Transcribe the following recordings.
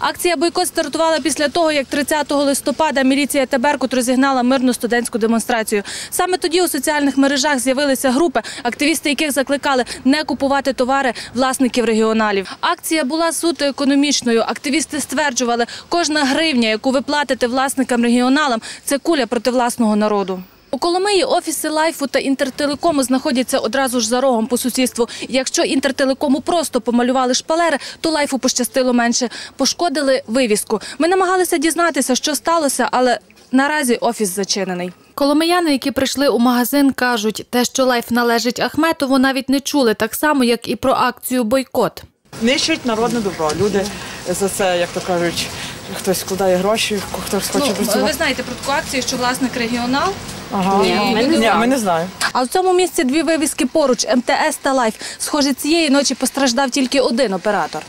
Акція бойкот стартувала після того, як 30 листопада міліція та Беркут розігнала мирну студентську демонстрацію. Саме тоді у соціальних мережах з'явилися групи, активісти яких закликали не купувати товари власників регіоналів. Акція була суто економічною. Активісти стверджували, кожна гривня, яку ви платите власникам регіоналам, це куля проти власного народу. У Коломиї офіси Лайфу та Інтертелекому знаходяться одразу ж за рогом по сусідству. Якщо Інтертелекому просто помалювали шпалери, то Лайфу пощастило менше. Пошкодили вивіску. Ми намагалися дізнатися, що сталося, але наразі офіс зачинений. Коломияни, які прийшли у магазин, кажуть, те, що Лайф належить Ахметову, навіть не чули так само, як і про акцію бойкот. Нищують народне добро. Люди за це, як то кажуть, хтось вкладає гроші, хтось хоче працювати. знаєте про таку акцію, що власник регіонал Ага. Ні, ми не Ні, знаємо. не знаємо. А в цьому місці дві вивіски поруч МТС та Лайф. Схоже, цієї ночі постраждав тільки один оператор.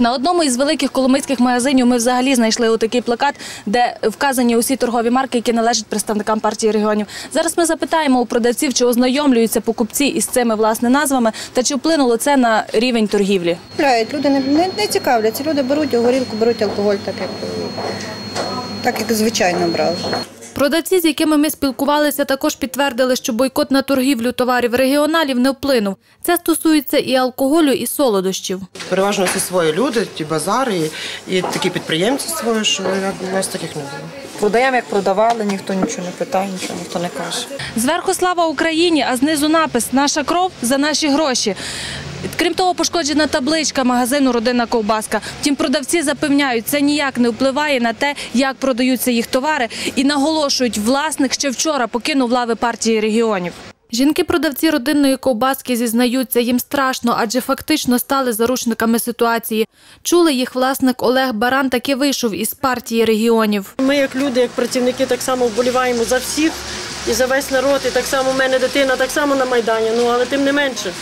На одному із великих коломийських магазинів ми взагалі знайшли отакий плакат, де вказані усі торгові марки, які належать представникам партії регіонів. Зараз ми запитаємо у продавців, чи ознайомлюються покупці із цими власне назвами та чи вплинуло це на рівень торгівлі. Люди не, не, не цікавляться. Люди беруть горілку, беруть алкоголь, так як, так як звичайно брали. Продавці, з якими ми спілкувалися, також підтвердили, що бойкот на торгівлю товарів регіоналів не вплинув. Це стосується і алкоголю, і солодощів. Переважно всі свої люди, ті базари і, і такі підприємці свої, що я, у нас таких не було. Продаємо, як продавали, ніхто нічого не питає, нічого ніхто не каже. Зверху слава Україні, а знизу напис Наша кров за наші гроші. Крім того, пошкоджена табличка магазину Родинна ковбаска. Втім, продавці запевняють, це ніяк не впливає на те, як продаються їх товари, і наголошують, власник ще вчора покинув лави партії регіонів. Жінки-продавці родинної ковбаски зізнаються, їм страшно, адже фактично стали заручниками ситуації. Чули їх власник Олег Баран таки вийшов із партії регіонів. Ми, як люди, як працівники, так само вболіваємо за всіх і за весь народ. І так само в мене дитина так само на Майдані. Ну але тим не менше.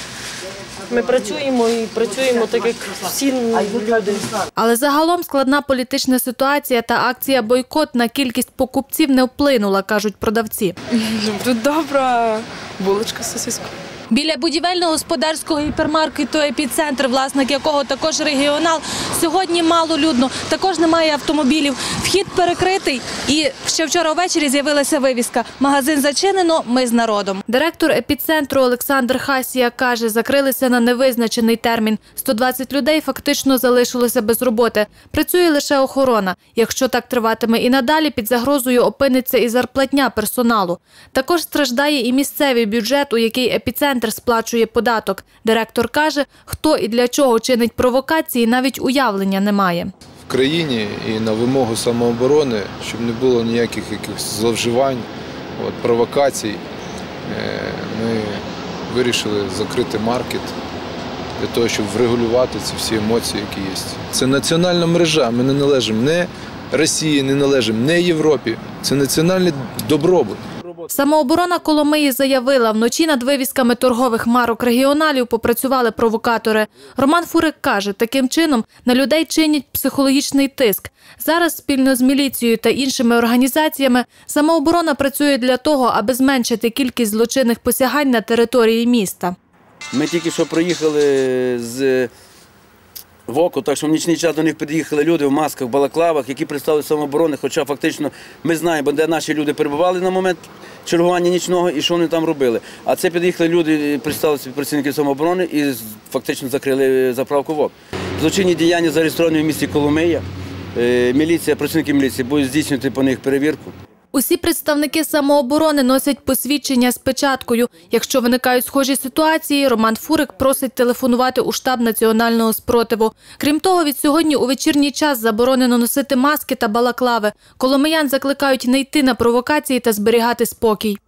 Ми працюємо і працюємо так, як всі люди. Але загалом складна політична ситуація та акція бойкот на кількість покупців не вплинула, кажуть продавці. Тут добра булочка з сосискою. Біля будівельно-господарського гіпермаркету «Епіцентр», власник якого також регіонал, сьогодні мало людно, також немає автомобілів. Вхід перекритий і ще вчора ввечері з'явилася вивіска «Магазин зачинено, ми з народом». Директор «Епіцентру» Олександр Хасія каже, закрилися на невизначений термін. 120 людей фактично залишилося без роботи. Працює лише охорона. Якщо так триватиме і надалі, під загрозою опиниться і зарплатня персоналу. Також страждає і місцевий бюджет, у який «Епіцентр» сплачує податок. Директор каже, хто і для чого чинить провокації, навіть уявлення немає. в країні і на вимогу самооборони, щоб не було ніяких якихось зловживань, от, провокацій, е, ми вирішили закрити маркет для того, щоб врегулювати ці всі емоції, які є. Це національна мережа. Ми не належимо не Росії, не належимо не Європі. Це національний добробут. Самооборона Коломиї заявила, вночі над вивісками торгових марок регіоналів попрацювали провокатори. Роман Фурик каже, таким чином на людей чинять психологічний тиск. Зараз спільно з міліцією та іншими організаціями самооборона працює для того, аби зменшити кількість злочинних посягань на території міста. Ми тільки що проїхали з ВОКу, так що в нічний час до них під'їхали люди в масках, балаклавах, які представили самооборони. Хоча фактично ми знаємо, де наші люди перебували на момент чергування нічного і що вони там робили. А це під'їхали люди, представилися працівники самооборони і фактично закрили заправку ВОК. Злочинні діяння зареєстровані в місті Коломия. Е, Міліція, працівники міліції будуть здійснювати по них перевірку. Усі представники самооборони носять посвідчення з печаткою. Якщо виникають схожі ситуації, Роман Фурик просить телефонувати у штаб національного спротиву. Крім того, від сьогодні у вечірній час заборонено носити маски та балаклави. Коломиян закликають не йти на провокації та зберігати спокій.